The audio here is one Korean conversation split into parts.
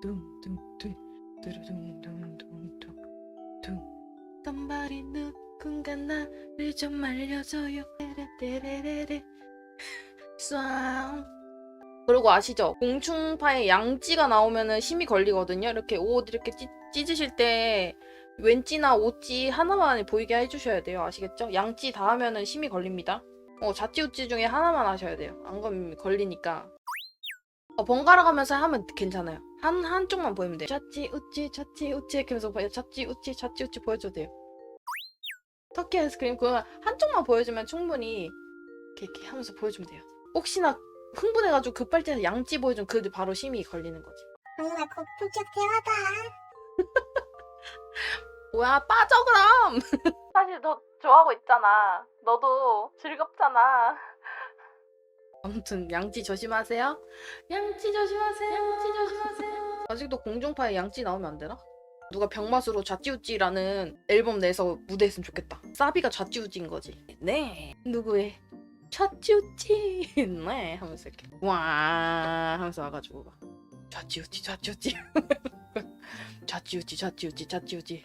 둥둥둥 뚜루둥둥둥둥 둥 덤발이 누군가 나를 좀 말려줘요 떼레떼레레레 쏴 그리고 아시죠? 공충파에 양찌가 나오면은 힘이 걸리거든요. 이렇게 옷 이렇게 찢, 찢으실 때 왼찌나 오찌 하나만 보이게 해주셔야 돼요. 아시겠죠? 양찌 다 하면은 힘이 걸립니다. 어, 자찌 우찌 중에 하나만 하셔야 돼요. 안 걸리니까. 어, 번갈아 가면서 하면 괜찮아요. 한, 한쪽만 보이면 돼요. 자찌 우찌, 자찌 우찌 이렇게 하면서 봐요. 자찌 우찌, 자찌 우찌 보여줘도 돼요. 터키 아이스크림 그거 한쪽만 보여주면 충분히 이렇게, 이렇게 하면서 보여주면 돼요. 혹시나 흥분해가지고 급할 때 양찌 보여주면 그 바로 심이 걸리는 거지. 정말 고품격 대화다. 뭐야 빠져 그럼 사실 너 좋아하고 있잖아 너도 즐겁잖아 아무튼 양치 조심하세요. 양치 조심하세요. 양치 조심하세요. 아직도 공중파에 양치 나오면 안 되나? 누가 병맛으로 좌찌우찌라는 앨범 내서 무대 했으면 좋겠다. 사비가 좌찌우찌인 거지. 네. 누구의? 좌찌우찌. 네 하면서 이렇게 와 하면서 와가지고 막 좌찌우찌 좌찌우찌. 좌찌우찌 좌찌우찌 좌찌우찌.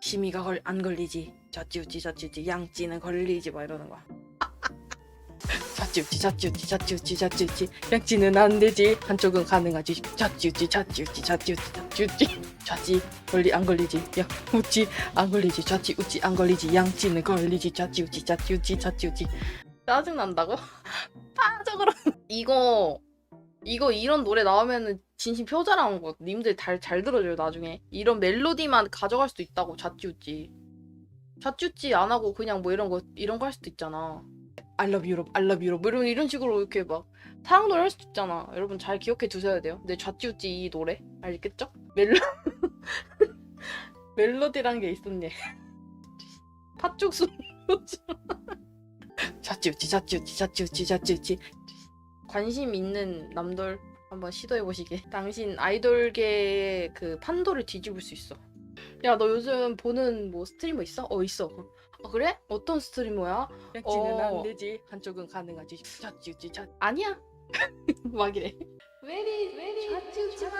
심이가 걸, 안 걸리지. 좌찌우찌 좌찌우찌. 양찌는 걸리지 막 이러는 거야. 좌 찌우찌 좌찌우찌 좌찌우찌 좌찌우찌 양찌는 안 되지 한쪽은 가능하지 좌찌우찌 좌찌우찌 좌찌우찌 좌찌우찌 좌찌 걸리 안 걸리지 야 우찌 안 걸리지 좌찌 우찌 안 걸리지 양찌는 걸리지 좌찌우찌 좌찌우찌 좌찌우찌 짜증 난다고 그럼 이거 이거 이런 노래 나오면은 진심 표절한 거 님들 잘, 잘 들어줘요 나중에 이런 멜로디만 가져갈 수도 있다고 좌찌우찌 좌찌우찌 안 하고 그냥 뭐 이런 거 이런 거 할 수도 있잖아 I love Europe, I love Europe 뭐 이런, 이런 식으로 이렇게 막 사랑 노래 할 수도 있잖아 여러분 잘 기억해 두셔야 돼요 내 좌찌우찌 이 노래 알겠죠? 멜로 멜로디란 게 있었네 팥죽순 좌찌우찌 좌찌우찌 좌찌우찌 좌찌우찌 관심 있는 남돌 한번 시도해 보시게. 당신 아이돌계의 그 판도를 뒤집을 수 있어. 야, 너 요즘 보는 뭐 스트리머 있어? 어, 있어. 어, 그래? 어떤 스트리머야? 양치는 어. 안 되지. 한쪽은 가능하지. 자찌우찌 자 아니야. 막 이래. 왜리 왜리 자찌우찌 마.